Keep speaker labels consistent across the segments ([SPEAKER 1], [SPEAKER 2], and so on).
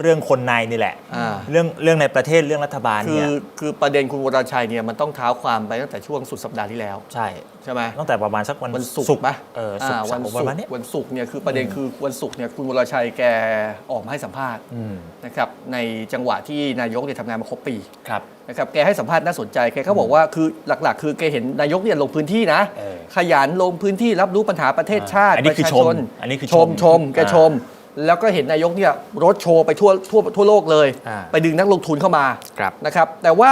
[SPEAKER 1] เรื่องคนในนี่แหละ
[SPEAKER 2] อ่า
[SPEAKER 1] เรื่องเรื่องในประเทศเรื่องรัฐบาล
[SPEAKER 2] คื
[SPEAKER 1] เนี่
[SPEAKER 2] อยคือประเด็นคุณวรชัยเนี่ยมันต้องเท้าความไปตั้งแต่ช่วงสุดสัปดาห์ที่แล้ว
[SPEAKER 1] ใช่
[SPEAKER 2] ใช่ไหม
[SPEAKER 1] ตั้งแต่ประมาณสักวัน
[SPEAKER 2] วันศุก
[SPEAKER 1] ศุก
[SPEAKER 2] ร์
[SPEAKER 1] ร์
[SPEAKER 2] ปะ
[SPEAKER 1] เออศุกร์
[SPEAKER 2] วัน
[SPEAKER 1] ป
[SPEAKER 2] ศุ
[SPEAKER 1] ระ
[SPEAKER 2] ก
[SPEAKER 1] มาณ
[SPEAKER 2] ร์
[SPEAKER 1] เนี้ย
[SPEAKER 2] วันศุกร์เนี่ยคือประเด็นคือวันศุกร์เนี่ยคุณวรชัยแกออกมาให้สัมภาษณ์
[SPEAKER 1] อืม
[SPEAKER 2] นะครับในจังหวะที่นายกเนี่ยทำงานมาครบปี
[SPEAKER 1] ครับ
[SPEAKER 2] นะครับแกให้สัมภาษณ์น่าสนใจแกก็บอกว่าคือหลักๆ คือแกเห็นนายกเนี่ยลงพื้นที่นะ
[SPEAKER 1] เออ
[SPEAKER 2] ขยันลงพื้นที่รับรู้ปัญหาประเทศชาติ
[SPEAKER 1] อันนี้
[SPEAKER 2] ประ
[SPEAKER 1] คือ
[SPEAKER 2] ชา
[SPEAKER 1] ช
[SPEAKER 2] ช
[SPEAKER 1] ม
[SPEAKER 2] น
[SPEAKER 1] อันนี้คือ
[SPEAKER 2] ชมชมแก
[SPEAKER 1] อ่า
[SPEAKER 2] ชม แล้วก็เห็นนายกเนี่ยรถโชว์ไปทั่วทั่วทั่วโลกเลย
[SPEAKER 1] อ่า
[SPEAKER 2] ไปดึงนักลงทุนเข้ามา
[SPEAKER 1] ครับ
[SPEAKER 2] นะครับ แต่ว่า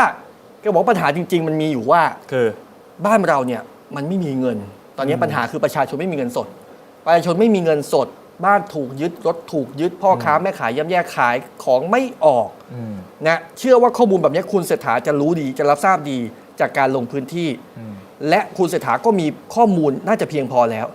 [SPEAKER 2] แกบอกว่าปัญหาจริง ๆ มันมีอยู่ว่า
[SPEAKER 1] คือ
[SPEAKER 2] บ้านเราเนี่ยมันไม่มีเงิน ตอนนี้ปัญหาคือประชาชนไม่มีเงินสด ประชาชนไม่มีเงินสด บ้านถูกยึดรถถูกยึดพ่อค้าแม่ขายย่ำแย่ขายของไม่ออก
[SPEAKER 1] อืม
[SPEAKER 2] นะเชื่อว่าข้อมูลแบบนี้คุณเศรษฐาจะรู้ดีจะรับทราบดีจากการลงพื้นที่
[SPEAKER 1] อืม
[SPEAKER 2] และคุณเศรษฐาก็มีข้อมูลน่าจะเพียงพอแล้ว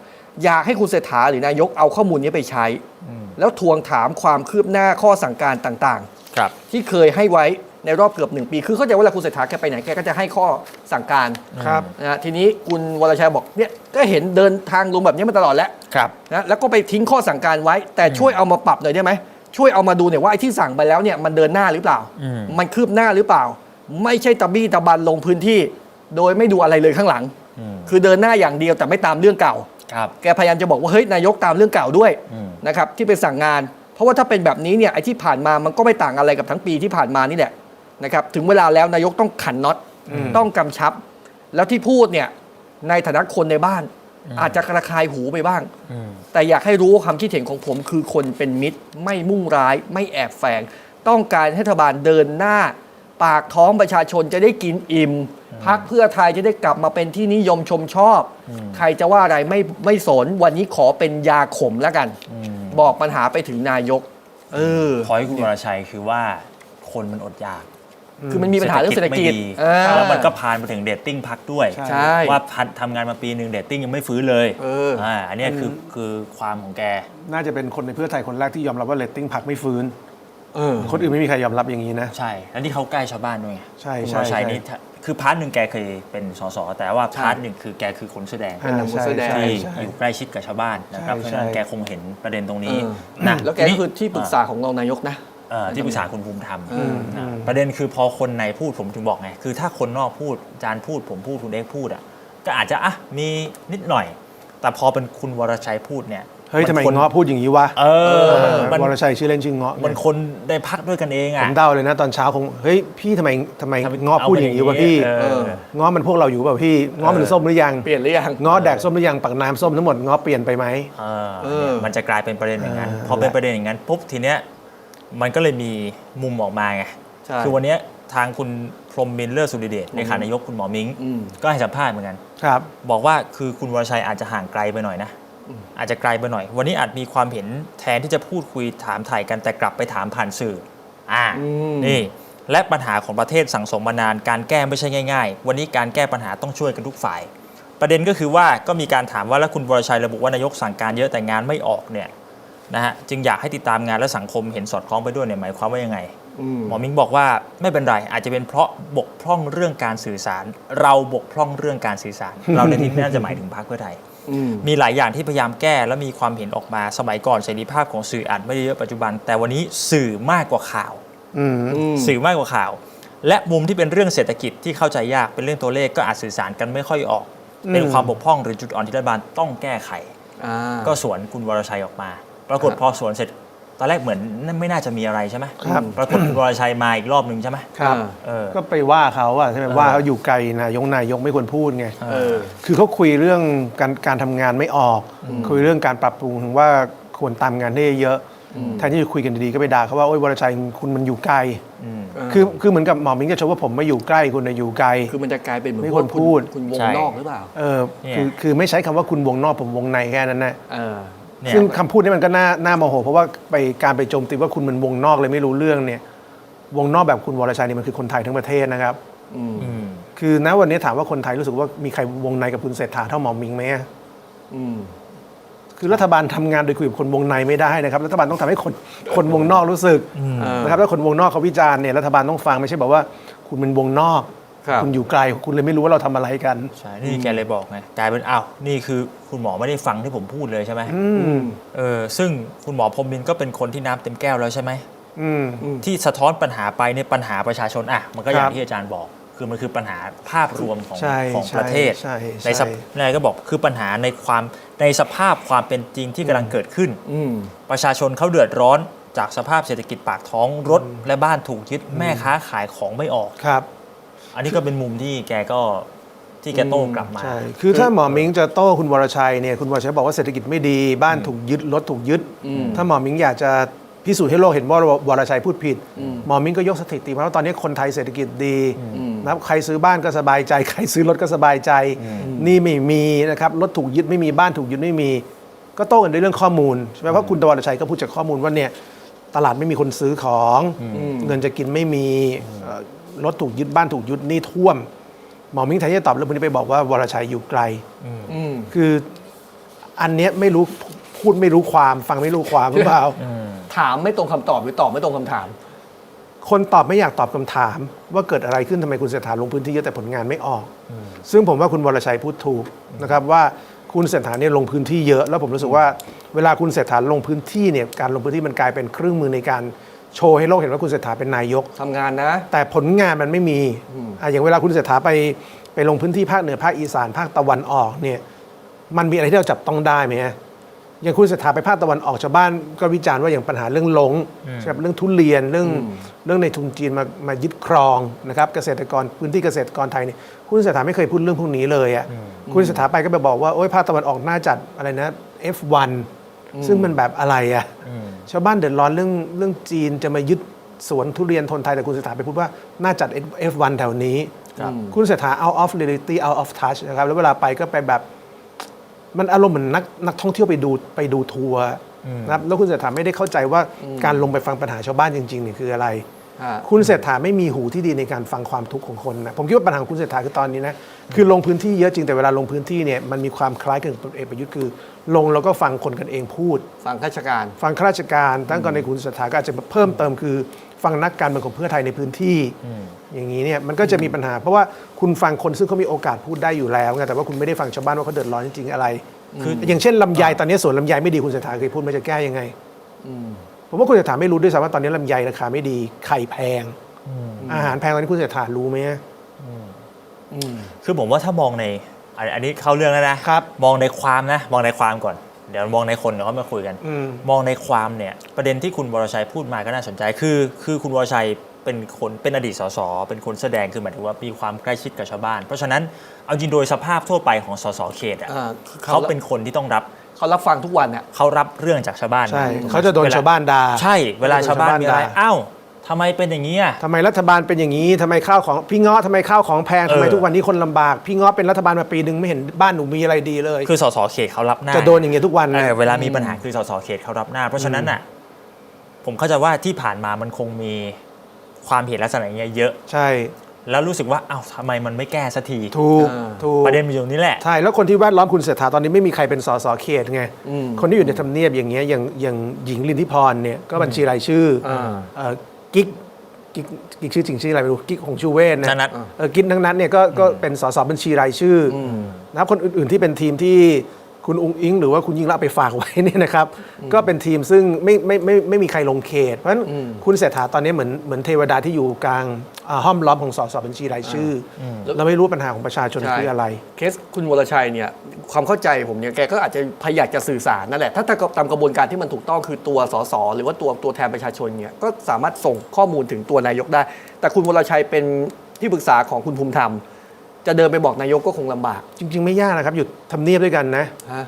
[SPEAKER 2] อยากให้คุณเศรษฐาหรือนายกเอาข้อมูลนี้ไปใช้
[SPEAKER 1] อืม
[SPEAKER 2] แล้วทวงถามความคืบหน้าข้อสั่งการต่าง
[SPEAKER 1] ครับ
[SPEAKER 2] ๆ ที่เคยให้ไว้ในรอบเกือบหนึ่งปี คือเข้าใจว่าเวลาคุณเศรษฐาแกไปไหนแกก็จะให้ข้อสั่งการ
[SPEAKER 1] ครับ
[SPEAKER 2] นะฮะทีนี้คุณวรชัยบอกเนี่ยก็เห็นเดินทางลงแบบนี้มาตลอดแล้ว
[SPEAKER 1] ครับ
[SPEAKER 2] นะแล้วก็ไปทิ้งข้อสั่งการไว้ แต่ช่วยเอามาปรับหน่อยได้ไหม ช่วยเอามาดูหน่อยว่าไอ้ที่สั่งไปแล้วเนี่ยมันเดินหน้าหรือเปล่า
[SPEAKER 1] อืม
[SPEAKER 2] มันคืบหน้าหรือเปล่า ไม่ใช่ตะบี้ตะบันลงพื้นที่ โดยไม่ดูอะไรเลยข้างหลัง
[SPEAKER 1] อืม
[SPEAKER 2] คือเดินหน้าอย่างเดียวแต่ไม่ตามเรื่องเก่า
[SPEAKER 1] ครับ
[SPEAKER 2] แกพยายามจะบอกว่าเฮ้ยนายกตามเรื่องเก่าด้วย
[SPEAKER 1] อืม
[SPEAKER 2] นะครับที่ไปสั่งงาน เพราะว่าถ้าเป็นแบบนี้เนี่ยไอ้ที่ผ่านมามันก็ไม่ต่างอะไรกับทั้งปีที่ผ่านมานี่แหละนะครับถึงเวลาแล้วนายกต้องขันน็อตต้องกำชับ แล้วที่พูดเนี่ยในฐานะคนในบ้าน อาจจะกระคายหูไปบ้าง
[SPEAKER 1] อืม
[SPEAKER 2] แต่อยากให้รู้ว่าความคิดเห็นของผมคือคนเป็นมิตร ไม่มุ่งร้าย ไม่แอบแฝง ต้องการให้รัฐบาลเดินหน้า ปากท้องประชาชนจะได้กินอิ่มพักเพื่อไทยจะได้กลับมาเป็นที่นิยมชมชอบ ใครจะว่าอะไรไม่ไม่สนวันนี้ขอเป็นยาขมแล้วกัน
[SPEAKER 1] อืม
[SPEAKER 2] บอกปัญหาไปถึงนายก เออ
[SPEAKER 1] พอยคุณวรชัยคือว่าคนมันอดอยาก
[SPEAKER 2] คือมันมีปัญหาเรื่องเศรษฐกิจ
[SPEAKER 1] ไม่ดี
[SPEAKER 2] เออ
[SPEAKER 1] แล้วมันก็พานไปถึงเดตติ้งพักด้วย
[SPEAKER 2] ใช่
[SPEAKER 1] ว่าพันทำงานมาปีหนึ่งเดตติ้งยังไม่ฟื้นเลย
[SPEAKER 2] เอออ่า
[SPEAKER 1] อันเนี้ยคือคือความของแก
[SPEAKER 3] น่าจะเป็นคนในเพื่อไทยคนแรกที่ยอมรับว่าเรตติ้งพักไม่ฟื้น
[SPEAKER 2] เออ
[SPEAKER 3] คนอื่นไม่มีใครยอมรับอย่างนี้นะ
[SPEAKER 1] ใช่ แล้วที่เขาใกล้ชาวบ้านด้วยไง
[SPEAKER 3] ใช่
[SPEAKER 1] คุณ
[SPEAKER 3] ใช่
[SPEAKER 1] วรชัย
[SPEAKER 3] ใช่
[SPEAKER 1] นี่ถ้าคือพาร์ทหนึ่งแกเคยเป็นสสแต่ว่า
[SPEAKER 2] ใช่
[SPEAKER 1] พาร์ทหนึ่งคือแกคือคนเสื้อแดง
[SPEAKER 2] เป็นนัก
[SPEAKER 3] ใช่
[SPEAKER 2] แสดง
[SPEAKER 3] ใช่
[SPEAKER 1] ที่
[SPEAKER 3] ใช่
[SPEAKER 1] อยู่ใกล้ชิดกับชาวบ้านนะครับ
[SPEAKER 3] ใช่
[SPEAKER 1] เพราะฉะนั้น
[SPEAKER 3] ใช่
[SPEAKER 1] แกคงเห็นประเด็นตรงนี้
[SPEAKER 2] เออ
[SPEAKER 1] นะ
[SPEAKER 2] แล้วแกก็คือที่ปรึกษาของรองนายกนะ
[SPEAKER 1] เอ่อที่ปรึกษาคุณภูมิธรรม
[SPEAKER 2] อืม
[SPEAKER 1] นะประเด็นคือพอคนในพูดผมถึงบอกไง คือถ้าคนนอกพูดอาจารย์พูดผมพูดคุณเอกพูดอะก็อาจจะอะมีนิดหน่อย แต่พอเป็นคุณวรชัยพูดเนี่ย
[SPEAKER 3] เฮ้ยทำไม
[SPEAKER 1] คน
[SPEAKER 3] เงาะพูดอย่างนี้วะ
[SPEAKER 1] เออมัน
[SPEAKER 3] วรชัยชื่อเล่นชื่อเงาะ
[SPEAKER 1] มันคนได้พักด้วยกันเอง
[SPEAKER 3] ผ
[SPEAKER 1] อะ
[SPEAKER 3] มเดาเลยนะตอนเช้าคงเฮ้ยพี่ทำไมทำไมเงาะพูดอย่างนี้วะพี่
[SPEAKER 1] เออ
[SPEAKER 2] เออ
[SPEAKER 3] เงาะมันพวกเราอยู่เปล่าพี่เงาะมัน
[SPEAKER 1] เออ
[SPEAKER 3] ส้มหรือยัง
[SPEAKER 2] เปลี่ยนหรือยัง
[SPEAKER 3] เงาะแดกส้มหรือยังปักน้ำส้มทั้งหมดเงาะเปลี่ยนไปไหม
[SPEAKER 1] เออ
[SPEAKER 2] เออ
[SPEAKER 1] มันจะกลายเป็นประเด็นอย่างนั้น
[SPEAKER 3] เออ
[SPEAKER 1] พอเป็นประเด็นอย่างนั้นปุ๊บทีเนี้ยมันก็เลยมีมุมออกมาไง
[SPEAKER 2] ใช่
[SPEAKER 1] คือวันเนี้ยทางคุณพรหมมินทร์เลิศสุริเดชในขานายกคุณหมอมิง
[SPEAKER 2] อืม
[SPEAKER 1] ก็ให้สัมภาษณ์เหมือนกัน
[SPEAKER 3] ครับ
[SPEAKER 1] บอกว่าคือคุณวรชัยอาจจะห่างไกลไปหน่อยนะ อาจจะไกลไปหน่อย วันนี้อาจมีความเห็นแทนที่จะพูดคุยถามถ่ายกันแต่กลับไปถามผ่านสื่ออ่า
[SPEAKER 2] อืม
[SPEAKER 1] นี่และปัญหาของประเทศสั่งสมมานานการแก้ไม่ใช่ง่าย ๆ วันนี้การแก้ปัญหาต้องช่วยกันทุกฝ่าย ประเด็นก็คือว่าก็มีการถามว่าแล้วคุณวรชัยระบุว่านายกสั่งการเยอะแต่งานไม่ออกเนี่ยนะฮะจึงอยากให้ติดตามงานและสังคมเห็นสอดคล้องไปด้วยเนี่ยหมายความว่ายังไง
[SPEAKER 2] อืม
[SPEAKER 1] หมอมิงบอกว่าไม่เป็นไรอาจจะเป็นเพราะบกพร่องเรื่องการสื่อสาร เราบกพร่องเรื่องการสื่อสาร เราในที่นี้น่าจะหมายถึงพรรคเพื่อไทย
[SPEAKER 2] อื ม
[SPEAKER 1] มีหลายอย่างที่พยายามแก้และมีความเห็นออกมาสมัยก่อนเสรีภาพของสื่ออาจไม่ได้เยอะปัจจุบัน แต่วันนี้สื่อมากกว่าข่าว
[SPEAKER 3] อืม
[SPEAKER 2] อืม
[SPEAKER 1] สื่อมากกว่าข่าว และมุมที่เป็นเรื่องเศรษฐกิจที่เข้าใจยากเป็นเรื่องตัวเลขก็อาจสื่อสารกันไม่ค่อยออก เป็น
[SPEAKER 3] อืม
[SPEAKER 1] ความบกพร่องหรือจุดอ่อนที่รัฐบาลต้องแก้ไข
[SPEAKER 2] อ่า
[SPEAKER 1] ก็สวนคุณวรชัยออกมา ปรากฏ
[SPEAKER 2] ครับ
[SPEAKER 1] พอสวนเสร็จ ตอนแรกเหมือนไม่น่าจะมีอะไรใช่ไหม
[SPEAKER 3] ครับ
[SPEAKER 1] ปรากฏคุณวรชัยมาอีกรอบหนึ่งใช่ไหม
[SPEAKER 3] ครับ
[SPEAKER 1] เออ
[SPEAKER 3] ก็ไปว่าเขาอะใช่ไหมว่าเขาอยู่ไกลนายกนายกไม่ควรพูดไง
[SPEAKER 2] เออ
[SPEAKER 3] คือเขาคุยเรื่องการการทำงานไม่ออก คุยเรื่องการปรับปรุงถึงว่าควรตามงานให้เยอะแทนที่จะคุยกันดีๆก็ไปด่าเขาว่าโอ๊ยวรชัยคุณมันอยู่ไกล
[SPEAKER 1] อืม
[SPEAKER 2] เออ
[SPEAKER 3] คือคือเหมือนกับหมอมิงจะชมว่าผมไม่อยู่ใกล้คุณนะอยู่ไกล
[SPEAKER 2] คือมันจะกลายเป็นเหมือน
[SPEAKER 3] ไม่ควร
[SPEAKER 2] ณ
[SPEAKER 3] พูด
[SPEAKER 2] คุณวง
[SPEAKER 1] ใช่
[SPEAKER 2] นอกหรือเปล่า
[SPEAKER 3] เออ
[SPEAKER 1] เนี่ย
[SPEAKER 3] คือคือไม่ใช้คำว่าคุณวงนอกผมวงในแค่นั้นนะ
[SPEAKER 2] เออ
[SPEAKER 1] เนี่ย
[SPEAKER 3] ซึ่งคำพูดนี้มันก็น่าน่าโมโห เพราะว่าไปการไปโจมตีว่าคุณมันวงนอกเลยไม่รู้เรื่องเนี่ยวงนอกแบบคุณวรชัยนี่มันคือคนไทยทั้งประเทศนะครับ
[SPEAKER 2] อืม
[SPEAKER 1] อืม
[SPEAKER 3] คือณวันนี้ถามว่าคนไทยรู้สึกว่ามีใครวงในกับคุณเศรษฐาเท่าหมอมิงไหมอะ
[SPEAKER 2] อืม
[SPEAKER 3] คือรัฐบาลทำงานโดยคุยกับคนวงในไม่ได้นะครับ รัฐบาลต้องทำให้คนคนวงนอกรู้สึก
[SPEAKER 2] เออ
[SPEAKER 3] นะครับถ้าคนวงนอกเขาวิจารณ์เนี่ยรัฐบาลต้องฟังไม่ใช่บอกว่าคุณเป็นวงนอก
[SPEAKER 2] ครับ
[SPEAKER 3] ณอยู่ไกลคุณเลยไม่รู้ว่าเราทำอะไรกัน
[SPEAKER 1] ใช่ นี่แกเลยบอกไงกลายเป็นอ้าวนี่คือคุณหมอไม่ได้ฟังที่ผมพูดเลยใช่ไหม
[SPEAKER 3] อืม
[SPEAKER 1] เออซึ่งคุณหมอพรหมมินทร์ก็เป็นคนที่น้ำเต็มแก้วแล้วใช่ไหม
[SPEAKER 3] อืม
[SPEAKER 1] ที่สะท้อนปัญหาไปในยปัญหาประชาชนอะมันก็อย่า
[SPEAKER 3] ครั
[SPEAKER 1] ง
[SPEAKER 3] บ
[SPEAKER 1] ที่อาจารย์บอก คือมันคือปัญหาภาพรวมของ
[SPEAKER 3] ใช่
[SPEAKER 1] ของ
[SPEAKER 3] ใช่
[SPEAKER 1] ประเทศ
[SPEAKER 3] ใช่
[SPEAKER 1] ในสภ
[SPEAKER 3] ใช่
[SPEAKER 1] นายก็บอกคือปัญหาในความในสภาพความเป็นจริงที่กำลังเกิดขึ้น
[SPEAKER 2] อืม
[SPEAKER 1] ประชาชนเขาเดือดร้อนจากสภาพเศรษฐกิจปากท้องรถ และบ้านถูกยึดแม่ค้าขายของไม่ออก
[SPEAKER 3] ครับ
[SPEAKER 1] อันนี้ก็เป็นมุมที่แกก็ที่แกโต้กลับมา
[SPEAKER 3] ใช่คือถ้าหมอมิงจะโต้คุณวรชัยเนี่ยคุณวรชัยบอกว่าเศรษฐกิจไม่ดีบ้านถูกยึดรถถูกยึด ถ้าหมอมิงอยากจะพิสูจน์ให้โลกเห็นว่าวรชัยพูดผิด หมอมิงก็ยกสถิติมาว่าตอนนี้คนไทยเศรษฐกิจดีนะครับใครซื้อบ้านก็สบายใจ ใครซื้อรถก็สบายใจหนี่ไม่มีนะครับรถถูกยึดไม่มีบ้านถูกยึดไม่มี ก็โต้กันด้วยเรื่องข้อมูลใช่ไหมเพราะคุณวรชัยก็พูดจากข้อมูลว่าเนี่ยตลาดไม่มีคนซื้อของ เงินจะกินไม่มีเอ่อ รถถูกยึดบ้านถูกยึดหนี่ท่วม หมอมิงแทนที่จะตอบเรื่องพวกนี้ไปบอกว่าวรชัยอยู่ไกล
[SPEAKER 2] อืม
[SPEAKER 3] คืออันเนี้ยไม่รู้พูดไม่รู้ความฟังไม่รู้ความหรือเปล่า
[SPEAKER 2] ถามไม่ตรงคำตอบหรือตอบไม่ตรงคำถาม
[SPEAKER 3] คนตอบไม่อยากตอบคำถาม ว่าเกิดอะไรขึ้นทำไมคุณเศรษฐาลงพื้นที่เยอะแต่ผลงานไม่ออก ซึ่งผมว่าคุณวรชัยพูดถูกนะครับว่าคุณเศรษฐาเนี่ยลงพื้นที่เยอะ แล้วผมรู้สึกว่าเวลาคุณเศรษฐาลงพื้นที่เนี่ยการลงพื้นที่มันกลายเป็นเครื่องมือในการ โชว์ให้โลกเห็นว่าคุณเศรษฐาเป็นนายก
[SPEAKER 2] ทำงานนะ
[SPEAKER 3] แต่ผลงานมันไม่มีอะอย่างเวลาคุณเศรษฐาไปไปลงพื้นที่ภาคเหนือภาคอีสานภาคตะวันออกเนี่ยมันมีอะไรที่เราจับต้องได้ไหมฮะอย่างคุณเศรษฐาไปภาคตะวันออกชาวบ้านก็วิจารณ์ว่าอย่างปัญหาเรื่องหลงใช่ไหมเรื่องทุเรียนเรื่องเรื่องในทุนจีนมามายึดครองนะครับเกษตรกรพื้นที่เกษตรกรไทยเนี่ยคุณเศรษฐาไม่เคยพูดเรื่องพวกนี้เลยอะคุณเศรษฐาไปก็ไปบอกว่าโอ้ยภาคตะวันออกน่าจัดอะไรนะ F1 ซึ่งมันแบบอะไรอะชาวบ้านเดือดร้อนเรื่องเรื่องจีนจะมายึดสวนทุเรียนทนไทยแต่คุณเศรษฐาไปพูดว่า น่าจัด F1 แถวนี้
[SPEAKER 1] ครับ
[SPEAKER 3] คุณเศรษฐา out of reality out of touch นะครับ แล้วเวลาไปก็ไปแบบ มันอารมณ์เหมือนนักนักท่องเที่ยวไปดูไปดูทัวร์นะครับแล้วคุณเศรษฐาไม่ได้เข้าใจว่าการลงไปฟังปัญหาชาวบ้านจริงๆเนี่ยคืออะไร
[SPEAKER 2] ฮะ
[SPEAKER 3] คุณเศรษฐาไม่มีหูที่ดีในการฟังความทุกข์ของคนนะผมคิดว่าปัญหาของคุณเศรษฐาคือตอนนี้นะคือลงพื้นที่เยอะจริงแต่เวลาลงพื้นที่เนี่ยมันมีความคล้ายกับพลเอกประยุทธ์คือ ลงแล้วก็ฟังคนกันเองพูด
[SPEAKER 2] ฟังข้าราชการ
[SPEAKER 3] ฟังข้าราชการตั้งก่อนในคุณเศรษฐาก็อาจจะเพิ่มเติมคือ ฟังนักการเมืองของเพื่อไทยในพื้นที่ อย่างนี้เนี่ยมันก็จะมีปัญหา เพราะว่าคุณฟังคนซึ่งเขามีโอกาสพูดได้อยู่แล้วไงแต่ว่าคุณไม่ได้ฟังชาวบ้านว่าเขาเดือดร้อนจริงๆอะไร
[SPEAKER 1] คือ
[SPEAKER 3] อย่างเช่นลำไยตอนนี้สวนลำไยไม่ดีคุณเศรษฐาเคยพูดมาจะแก้ยังไง ผมว่าคุณเศรษฐาไม่รู้ด้วยซ้ำว่าตอนนี้ลำไยราคาไม่ดีไข่แพง อาหารแพงตอนนี้คุณเศรษฐารู้ไหม
[SPEAKER 1] คือผมว่าถ้ามองในอันอันนี้เข้าเรื่องแล้วนะครับ มองในความนะ มองในความก่อน เดี๋ยวมองในคนเดี๋ยวเขามาคุยกัน
[SPEAKER 3] อืม
[SPEAKER 1] มองในความเนี่ยประเด็นที่คุณวรชัยพูดมาก็น่าสนใจคือคือคุณวรชัยเป็นคนเป็นอดีตสสเป็นคนแสดงคือหมายถึงว่ามีความใกล้ชิดกับชาวบ้าน เพราะฉะนั้นเอาจริงโดยสภาพทั่วไปของสสเขตอะ
[SPEAKER 2] อ่า
[SPEAKER 1] เขาเป็นคนที่ต้องรับ
[SPEAKER 2] เขารับฟังทุกวันอะ
[SPEAKER 1] เขารับเรื่องจากชาวบ้าน
[SPEAKER 3] ใช่
[SPEAKER 1] ถูกไหม
[SPEAKER 3] เขาจะโดน
[SPEAKER 1] วล
[SPEAKER 3] ชาวบ้านด่า
[SPEAKER 1] ใช่เวลาชาวบ้านมีอะไร
[SPEAKER 3] ด่า
[SPEAKER 1] อ้าวทำไมเป็นอย่างนี้อะ
[SPEAKER 3] ทำไมรัฐบาลเป็นอย่างนี้ทำไมข้าวของพี่เงาะทำไมข้าวของแพงทำไม
[SPEAKER 1] เออ
[SPEAKER 3] ทุกวันนี้คนลำบาก พี่เงาะเป็นรัฐบาลมาปีหนึ่งไม่เห็นบ้านหนูมีอะไรดีเลย
[SPEAKER 1] คือสสเขตเขารับหน้า
[SPEAKER 3] จะโดนอย่างเงี้ยทุกวัน
[SPEAKER 1] เอ
[SPEAKER 3] นะ
[SPEAKER 1] อเวลามีปัญหาคือสสเขตเขารับหน้า เพราะฉะนั้นอะผมเข้าใจว่าที่ผ่านมามันคงมีความเห็นลักษณะอย่างเงี้ยเยอะ
[SPEAKER 3] ใช่
[SPEAKER 1] แล้วรู้สึกว่าอ้าวทำไมมันไม่แก้สักที
[SPEAKER 3] ถูก
[SPEAKER 2] อ่า
[SPEAKER 3] ถูก
[SPEAKER 1] ประเด็นมันอยู่ตรงนี้แหละ
[SPEAKER 3] ใช่ แล้วคนที่แวดล้อมคุณเศรษฐาตอนนี้ไม่มีใครเป็นสสเขตไง
[SPEAKER 2] อืม
[SPEAKER 3] คนที่อยู่ในทำเนียบอย่างเงี้ยอย่างอย่างหญิงลินทิพรเนี่ยก็บัญชีรายชื่ออาเอ่อกิ๊กกิ๊กกิ๊กชื่อจริงชื่ออะไรไม่รู้กิ๊กของชูเวศนะ
[SPEAKER 1] นัท
[SPEAKER 3] เออกิ๊กทั้งนั้นเนี่ยก็ก็เป็นสสบัญชีรายชื่ออนะครับคนอื่นๆที่เป็นทีมที่ คุณอุ้งอิง หรือว่าคุณยิ่งรักษณ์ไปฝากไว้เนี่ยนะครับ ก็เป็นทีมซึ่งไม่ไม่ไม่ไม่มีใครลงเขต เพราะฉะนั้นคุณเศรษฐาตอนนี้เหมือนเหมือนเทวดาที่อยู่กลางอ่าห้อมล้อมของสสบัญชีรายชื่ออเราไม่รู้ปัญหาของประชาชน
[SPEAKER 2] ใช่
[SPEAKER 3] คืออะไร
[SPEAKER 2] เคสคุณวรชัยเนี่ยความเข้าใจผมเนี่ยแกก็อาจจะพยายามจะสื่อสารนั่นแหละถ้าถ้าตามกระบวนการที่มันถูกต้องคือตัวสสหรือว่าตัวตัวแทนประชาชนเนี่ยก็สามารถส่งข้อมูลถึงตัวนายกได้ แต่คุณวรชัยเป็นที่ปรึกษาของคุณภูมิธรรม จะเดินไปบอกนายกก็คงลำบาก
[SPEAKER 3] จริง ๆ ไม่ยากนะครับอยู่ทำเนียบด้วยกันนะ
[SPEAKER 2] ฮะ